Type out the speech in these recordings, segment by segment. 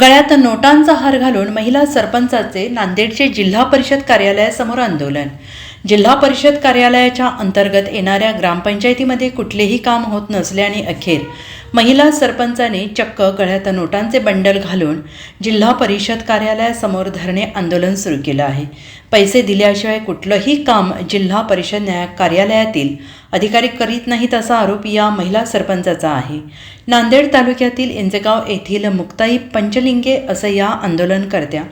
गळ्यात नोटांचा हार घालून महिला सरपंचाचे नांदेडचे जिल्हा परिषद कार्यालयासमोर आंदोलन. जिल्हा परिषद कार्यालयाच्या अंतर्गत येणाऱ्या ग्रामपंचायतीमध्ये कुठलेही काम होत नसल्याने अखेर महिला सरपंचाने चक्क गळ्यात नोटांचे बंडल घालून जिल्हा परिषद कार्यालयासमोर धरणे आंदोलन सुरू केलं आहे. पैसे दिल्याशिवाय कुठलंही काम जिल्हा परिषद न्याय कार्यालयातील अधिकारी करीत नाहीत असा आरोप या महिला सरपंचाचा आहे. नांदेड तालुक्यातील इंजगाव येथील मुक्ताई पंचलिंगे असं या आंदोलनकर्त्या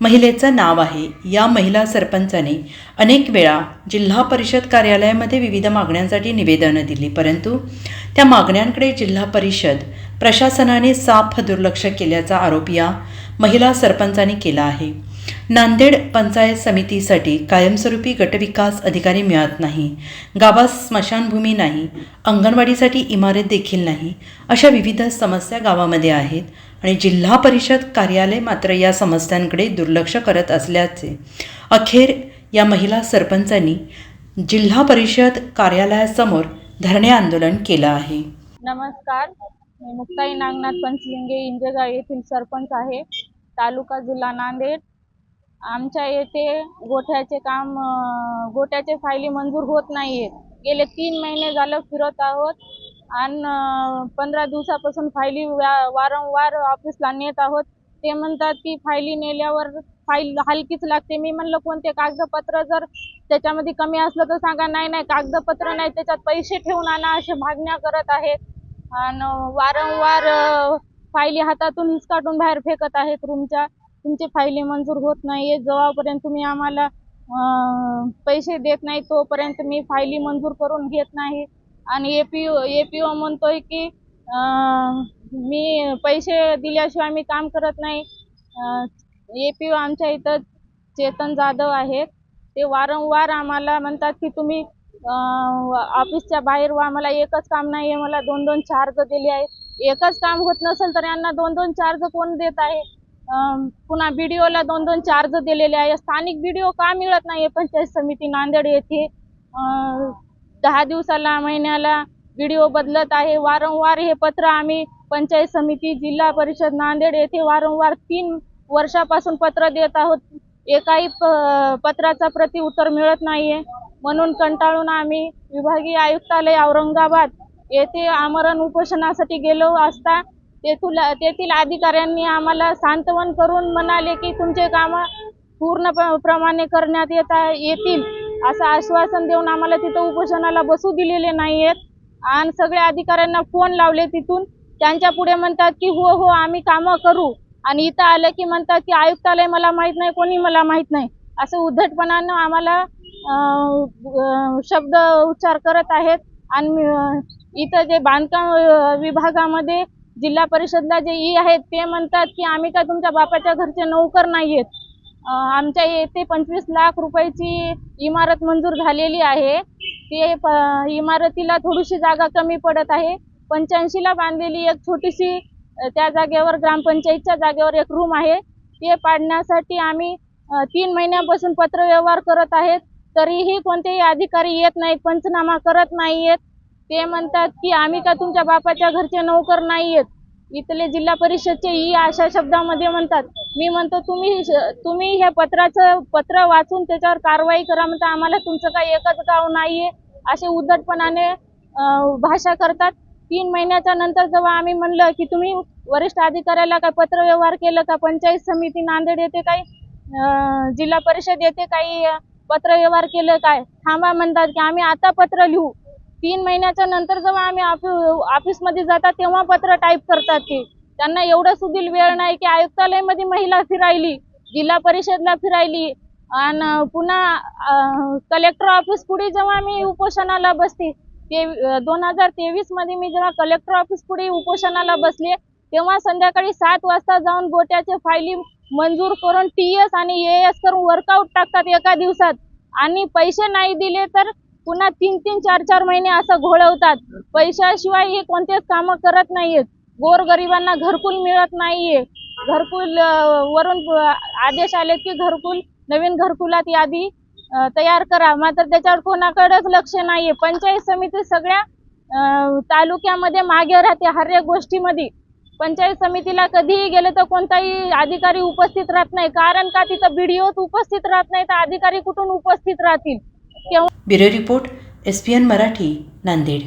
महिलेचं नाव आहे. या महिला सरपंचाने अनेक वेळा जिल्हा परिषद कार्यालयामध्ये विविध मागण्यांसाठी निवेदनं दिली परंतु त्या मागण्यांकडे जिल्हा परिषद प्रशासनाने साफ दुर्लक्ष केल्याचा आरोप या महिला सरपंचाने केला आहे. नांदेड पंचायत समितीसाठी कायमस्वरूपी गटविकास अधिकारी मिळत नाही. गावात स्मशानभूमी नाही. अंगणवाडीसाठी इमारत देखील नाही. अशा विविध समस्या गावामध्ये आहेत आणि जिल्हा परिषद कार्यालय मात्र या समस्यांकडे दुर्लक्ष करत असल्याचे अखेर या महिला सरपंचांनी जिल्हा परिषद कार्यालयासमोर धरणे आंदोलन केलं आहे. नमस्कार. मी मुक्ताई नागनाथ पंचलिंगे इंजेगाव येथील सरपंच आहे. तालुका जिल्हा नांदेड. आमच्या येथे गोठ्याचे काम गोठ्याचे फायली मंजूर होत नाही आहेत गेले तीन महिने झालं फिरत आहोत आणि पंधरा दिवसापासून फायली वारंवार ऑफिसला नेत आहोत. ते म्हणतात की फायली नेल्यावर फाईल हलकीच लागते. मी म्हणलं कोणते कागदपत्र? जर त्याच्यामध्ये कमी असलं तर सांगा. नाही नाही कागदपत्र नाही. त्याच्यात पैसे ठेवून आणा असे मागण्या करत आहेत. आणि वारंवार फायली हातातून हिसकाटून बाहेर फेकत आहेत रूमच्या. तुमचे फायली मंजूर होत नाहीये जेव्हापर्यंत तुम्ही आम्हाला पैसे देत नाही तोपर्यंत मी फायली मंजूर करून घेत नाही. आणि एपीओ एपीओ म्हणतोय की मी पैसे दिल्याशिवाय मी काम करत नाही. एपीओ आमच्या इथं चेतन जाधव आहेत. ते वारंवार आम्हाला म्हणतात की तुम्ही ऑफिसच्या बाहेर वा मला एकच काम नाही आहे मला दोन दोन चार्ज दिले आहेत एकच काम होत नसेल तर यांना दोन दोन चार्ज कोण देत आहे? पुन्हा बीडीओला दोन दोन चार्ज दिलेले आहे. स्थानिक व्हिडिओ का मिळत नाही पंचायत समिती नांदेड येथे दहा दिवसाला महिन्याला बीडीओ बदलत आहे. वारंवार हे पत्र आम्ही पंचायत समिती जिल्हा परिषद नांदेड येथे वारंवार तीन वर्षापासून पत्र देत आहोत. एकाही प- पत्राचा प्रति उत्तर मिळत नाहीये. म्हणून कंटाळून आम्ही विभागीय आयुक्तालय औरंगाबाद येथे आमरण उपोषणासाठी गेलो असता तेथील तेथील अधिकाऱ्यांनी आम्हाला सांत्वन करून म्हणाले की तुमचे कामं पूर्ण प- प्रमाणे करण्यात येता येतील. असं आश्वासन देऊन आम्हाला तिथं उपोषणाला बसू दिलेले नाही आहेत आणि सगळ्या अधिकाऱ्यांना फोन लावले तिथून. त्यांच्या पुढे म्हणतात की हो हो आम्ही कामं करू. आणि इथं आलं की म्हणतात की आयुक्तालय मला माहीत नाही कोणी मला माहीत नाही. असं उद्धटपणानं आम्हाला शब्द उच्चार करत आहेत. आणि इथं जे बांधकाम विभागामध्ये जिल्हा परिषदला जे ई आहेत ते म्हणतात की आम्ही काय तुमच्या बापाच्या घरचे नोकर नाही आहेत आमच्या येथे पंचवीस लाख रुपयाची इमारत मंजूर झालेली आहे. ते इमारतीला थोडीशी जागा कमी पडत आहे. पंच्याऐंशीला बांधलेली एक छोटीशी त्या जागेवर ग्रामपंचायतच्या जागेवर एक रूम आहे. ते पाडण्यासाठी आम्ही तीन महिन्यापासून पत्रव्यवहार करत आहेत. तरीही कोणतेही अधिकारी येत नाहीत पंचनामा करत नाही आहेत ते म्हणतात की आम्ही का तुमच्या बापाच्या घरचे नोकर नाही आहेत इथले जिल्हा परिषदचे ही अशा शब्दामध्ये म्हणतात. मी म्हणतो तुम्ही श- तुम्ही हे पत्राचं पत्र वाचून त्याच्यावर कारवाई करा म्हणता आम्हाला तुमचं काही एकच गाव नाहीये असे उद्धटपणाने भाषा करतात. तीन महिन्याच्या नंतर जेव्हा आम्ही म्हणलं की तुम्ही वरिष्ठ अधिकाऱ्याला काय पत्रव्यवहार केलं का पंचायत समिती नांदेड येथे काही जिल्हा परिषद येथे काही पत्र पत्रव्यवहार केलं काय थांबा म्हणतात की आम्ही आता पत्र लिहू. तीन महिन्याच्या नंतर जेव्हा आम्ही ऑफिसमध्ये जातात तेव्हा पत्र टाईप करतात ते. त्यांना एवढं सुधील वेळ नाही की आयुक्तालयमध्ये महिला फिरायली जिल्हा परिषदला फिरायली आणि पुन्हा कलेक्टर ऑफिस पुढे जेव्हा मी उपोषणाला बसते ते दोन हजार तेवीसमध्ये मी जेव्हा कलेक्टर ऑफिस पुढे उपोषणाला बसले तेव्हा संध्याकाळी सात वाजता जाऊन गोट्याचे फायली मंजूर करून टी एस आणि ए एस करून वर्कआउट टाकतात एका दिवसात. आणि पैसे नाही दिले तर पुन्हा तीन तीन चार चार महिने असं घोळवतात. पैशाशिवाय हे कोणतेच कामं करत नाहीयेत. गोरगरिबांना घरकुल मिळत नाहीये. घरकुल वरून आदेश आले की घरकुल नवीन घरकुलात यादी तयार करा. मात्र त्याच्यावर कोणाकडेच लक्ष नाहीये. पंचायत समिती सगळ्या तालुक्यामध्ये मागे राहते हर एक गोष्टीमध्ये. पंचायत समितीला कधीही गेले तर कोणताही अधिकारी उपस्थित राहत नाही. कारण का? तिथं बीडीओ उपस्थित राहत नाही तर अधिकारी कुठून उपस्थित राहतील? Bureau report S P N Marathi Nanded.